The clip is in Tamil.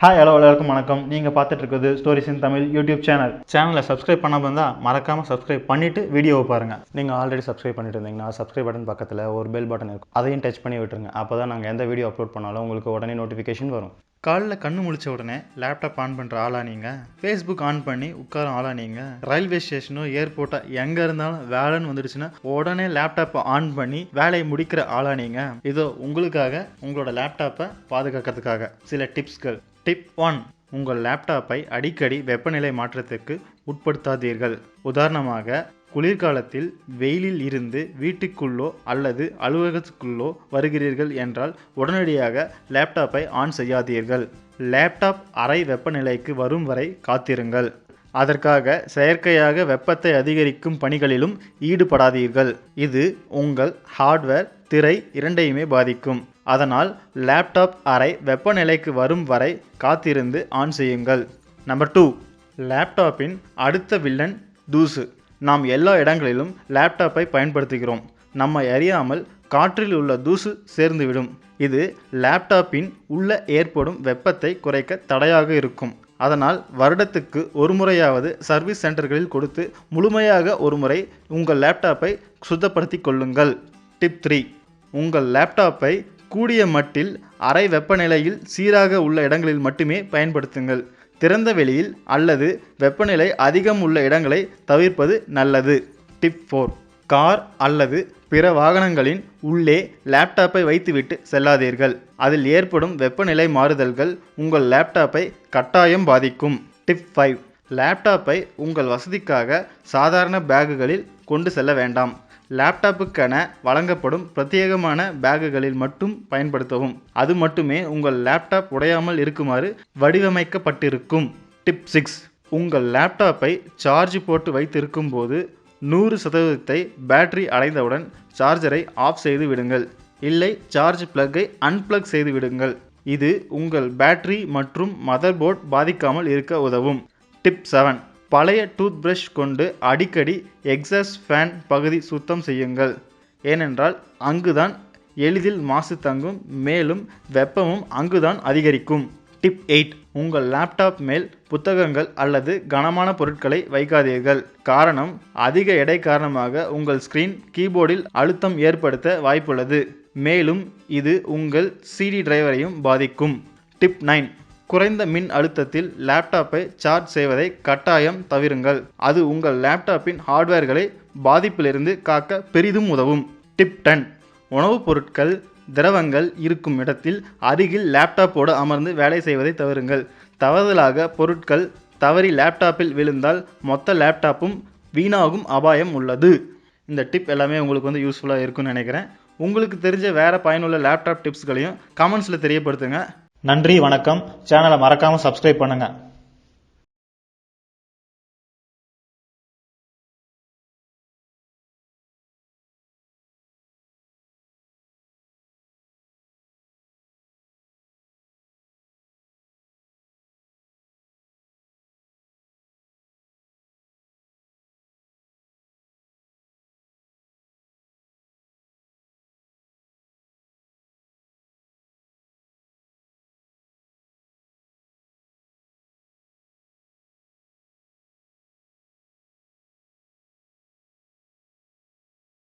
ஹாய் ஹலோ எல்லாருக்கும் வணக்கம். நீங்கள் பார்த்துட்டு இருக்கிறது stories in Tamil YouTube channel சேனலை சப்ஸ்கிரைப் பண்ணாமல் இருந்தால் மறக்காமல் சப்ஸ்கிரைப் பண்ணிவிட்டு வீடியோவை பாருங்கள் நீங்கள் ஆல்ரெடி சப்ஸ்கிரைப் பண்ணிட்டு இருந்தீங்கன்னா சப்ஸ்கிரைப் பட்டன் பக்கத்தில் ஒரு பெல் பட்டன் இருக்கும். அதையும் டச் பண்ணி விட்டுருங்க. அப்போ தான் நாங்கள் எந்த வீடியோ அப்லோட் பண்ணாலும் உங்களுக்கு உடனே நோட்டிஃபிகேஷன் வரும். காலைல கண்ணு முழிச்ச உடனே லேப்டாப் ஆன் பண்ணுற ஆளா நீங்கள் ஃபேஸ்புக் ஆன் பண்ணி உட்கார ஆளா நீங்கள் ரயில்வே ஸ்டேஷனோ ஏர்போர்ட்டோ எங்கே இருந்தாலும் வேலைன்னு வந்துடுச்சுன்னா உடனே லேப்டாப்பை ஆன் பண்ணி வேலையை முடிக்கிற ஆளா நீங்கள் இதோ உங்களுக்காக உங்களோட லேப்டாப்பை பாதுகாக்கிறதுக்காக சில டிப்ஸ்கள் டிப் ஒன் உங்கள் லேப்டாப்பை அடிக்கடி வெப்பநிலை மாற்றத்துக்கு உட்படுத்தாதீர்கள். உதாரணமாக குளிர்காலத்தில் வெயிலில் இருந்து வீட்டுக்குள்ளோ அல்லது அலுவலகத்துக்குள்ளோ வருகிறீர்கள் என்றால் உடனடியாக லேப்டாப்பை ஆன் செய்யாதீர்கள். லேப்டாப் அறை வெப்பநிலைக்கு வரும் வரை காத்திருங்கள். அதற்காக செயற்கையாக வெப்பத்தை அதிகரிக்கும் பணிகளிலும் ஈடுபடாதீர்கள். இது உங்கள் ஹார்ட்வேர் திரை இரண்டையுமே பாதிக்கும். அதனால் லேப்டாப் அறை வெப்பநிலைக்கு வரும் வரை காத்திருந்து ஆன் செய்யுங்கள். நம்பர் டூ லேப்டாப்பின் அடுத்த வில்லன் தூசு. நாம் எல்லா இடங்களிலும் லேப்டாப்பை பயன்படுத்துகிறோம். நம்ம அறியாமல் காற்றில் உள்ள தூசு சேர்ந்துவிடும். இது லேப்டாப்பின் உள்ள ஏற்படும் வெப்பத்தை குறைக்க தடையாக இருக்கும். அதனால் வருடத்துக்கு ஒரு முறையாவது சர்வீஸ் சென்டர்களில் கொடுத்து முழுமையாக ஒரு முறை உங்கள் லேப்டாப்பை சுத்தப்படுத்தி கொள்ளுங்கள். டிப் த்ரீ உங்கள் லேப்டாப்பை கூடிய மட்டில் அறை வெப்பநிலையில் சீராக உள்ள இடங்களில் மட்டுமே பயன்படுத்துங்கள். திறந்த வெளியில் அல்லது வெப்பநிலை அதிகம் உள்ள இடங்களை தவிர்ப்பது நல்லது. டிப் ஃபோர் கார் அல்லது பிற வாகனங்களின் உள்ளே லேப்டாப்பை வைத்துவிட்டு செல்லாதீர்கள். அதில் ஏற்படும் வெப்பநிலை மாறுதல்கள் உங்கள் லேப்டாப்பை கட்டாயம் பாதிக்கும். டிப் ஃபைவ் லேப்டாப்பை உங்கள் வசதிக்காக சாதாரண பேக்குகளில் கொண்டு செல்ல வேண்டாம். லேப்டாப்புக்கென வழங்கப்படும் பிரத்யேகமான பேக்குகளில் மட்டும் பயன்படுத்தவும். அது மட்டுமே உங்கள் லேப்டாப் உடையாமல் இருக்குமாறு வடிவமைக்கப்பட்டிருக்கும். Tip six. உங்கள் லேப்டாப்பை சார்ஜ் போட்டு வைத்திருக்கும் போது நூறு சதவீதத்தை பேட்டரி அடைந்தவுடன் சார்ஜரை ஆஃப் செய்து விடுங்கள். இல்லை சார்ஜ் பிளக்கை அன்பிளக் செய்து விடுங்கள். இது உங்கள் பேட்டரி மற்றும் மதர்போர்ட் பாதிக்காமல் இருக்க உதவும். Tip seven. பழைய டூத் பிரஷ் கொண்டு அடிக்கடி எக்ஸாஸ்ட் ஃபேன் பகுதி சுத்தம் செய்யுங்கள். ஏனென்றால் அங்குதான் எளிதில் மாசு தங்கும் மேலும் வெப்பமும் அங்குதான் அதிகரிக்கும். டிப் எயிட் உங்கள் லேப்டாப் மேல் புத்தகங்கள் அல்லது கனமான பொருட்களை வைக்காதீர்கள். காரணம் அதிக எடை காரணமாக உங்கள் ஸ்க்ரீன் கீபோர்டில் அழுத்தம் ஏற்படுத்த வாய்ப்புள்ளது. மேலும் இது உங்கள் சிடி டிரைவரையும் பாதிக்கும். டிப் நைன் குறைந்த மின் அழுத்தத்தில் லேப்டாப்பை சார்ஜ் செய்வதை கட்டாயம் தவிருங்கள். அது உங்கள் லேப்டாப்பின் ஹார்ட்வேர்களை பாதிப்பிலிருந்து காக்க பெரிதும் உதவும். டிப் டென் உணவுப் பொருட்கள் திரவங்கள் இருக்கும் இடத்தில் அருகில் லேப்டாப்போடு அமர்ந்து வேலை செய்வதை தவிருங்கள். தவறுதலாக பொருட்கள் தவறி லேப்டாப்பில் விழுந்தால் மொத்த லேப்டாப்பும் வீணாகும் அபாயம் உள்ளது. இந்த டிப் எல்லாமே உங்களுக்கு வந்து யூஸ்ஃபுல்லாக இருக்கும்னு நினைக்கிறேன். உங்களுக்கு தெரிஞ்ச வேறு பயனுள்ள லேப்டாப் டிப்ஸ்களையும் கமெண்ட்ஸில் தெரியப்படுத்துங்க. நன்றி வணக்கம். சேனலை மறக்காமல் சப்ஸ்கிரைப் பண்ணுங்கள்